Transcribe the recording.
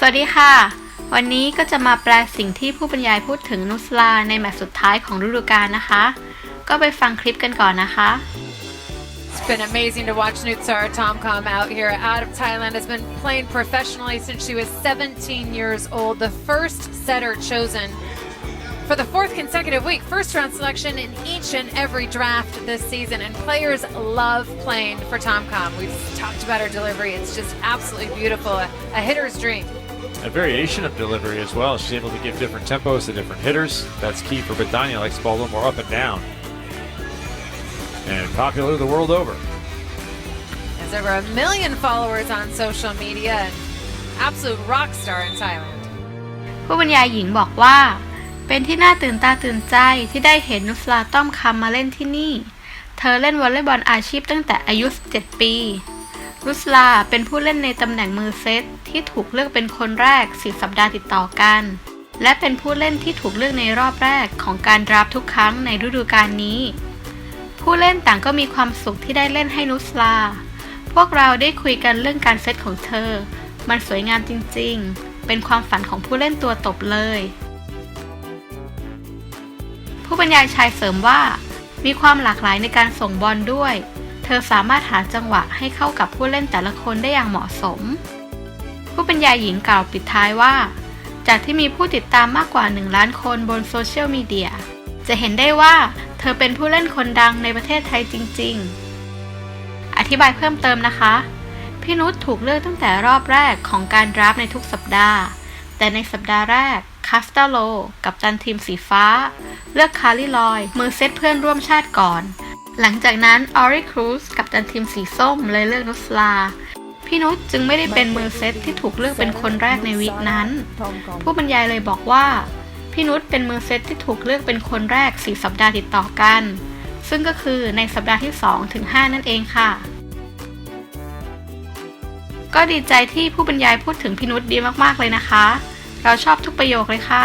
สวัสดีค่ะ วันนี้ก็จะมาแปลสิ่งที่ผู้บรรยายพูดถึงนุสลาในแมตช์สุดท้ายของฤดูกาลนะคะ ก็ไปฟังคลิปกันก่อนนะคะ It's been amazing to watch Nutsar Tomcom out here out of Thailand. Has been playing professionally since she was 17 years old. The first setter chosen for the fourth consecutive week. First round selection in each and every draft this season. And players love playing for Tomcom. We've talked about her delivery. It's just absolutely beautiful. A, a hitter's dream. a variation of delivery as well. She's able to give different tempos to different hitters. That's key for Badania, likes the ball a little more up and down. And popular the world over. Has over a million followers on social media and absolute rock star in Thailand. ผู้บรรยายหญิงบอกว่า เป็นที่น่าตื่นตาตื่นใจที่ได้เห็นนุสลาต้อมคำมาเล่นที่นี่ เธอเล่นวอลเลย์บอลอาชีพตั้งแต่อายุ 17 ปี นุสลาเป็นผู้เล่นในตำแหน่งมือเซตที่ถูกเลือกเป็นคนแรก 4 สัปดาห์ติดต่อกัน และเป็นผู้เล่นที่ถูกเลือกในรอบแรกของการดราฟทุกครั้งในฤดูกาลนี้ ผู้เล่นต่างก็มีความสุขที่ได้เล่นให้นุสลา พวกเราได้คุยกันเรื่องการเซตของเธอ มันสวยงามจริงๆ เป็นความฝันของผู้เล่นตัวตบเลย ผู้บรรยายชายเสริมว่า มีความหลากหลายในการส่งบอลด้วย เธอสามารถหาจังหวะให้เข้ากับผู้เล่นแต่ละคนได้อย่างเหมาะสม ผู้บรรยายหญิงกล่าวปิดท้ายว่า จากที่มีผู้ติดตามมากกว่า 1 ล้านคนบนโซเชียลมีเดียจะเห็นได้ว่าเธอเป็นผู้เล่นคนดังในประเทศไทยจริง ๆ อธิบายเพิ่มเติมนะคะ พี่นุชถูกเลือกตั้งแต่รอบแรกของการดราฟในทุกสัปดาห์ แต่ในสัปดาห์แรกคาสตาโลกับจันทีมสีฟ้า เลือกคาริลอย มือเซตเพื่อนร่วมชาติก่อน หลังจากนั้นออริครูซกับจันทีมสีส้มเลยเลือกนุสลา พี่นุชจึงไม่ได้เป็นมือเซตที่ถูกเลือกเป็นคนแรกในวีคนั้น ผู้บรรยายเลยบอกว่า พี่นุชเป็นมือเซตที่ถูกเลือกเป็นคนแรก 4 สัปดาห์ติดต่อกัน ซึ่งก็คือในสัปดาห์ที่ 2 ถึง 5 นั่นเองค่ะ ก็ดีใจที่ผู้บรรยายพูดถึงพี่นุชดีมากๆเลยนะคะ เราชอบทุกประโยคเลยค่ะ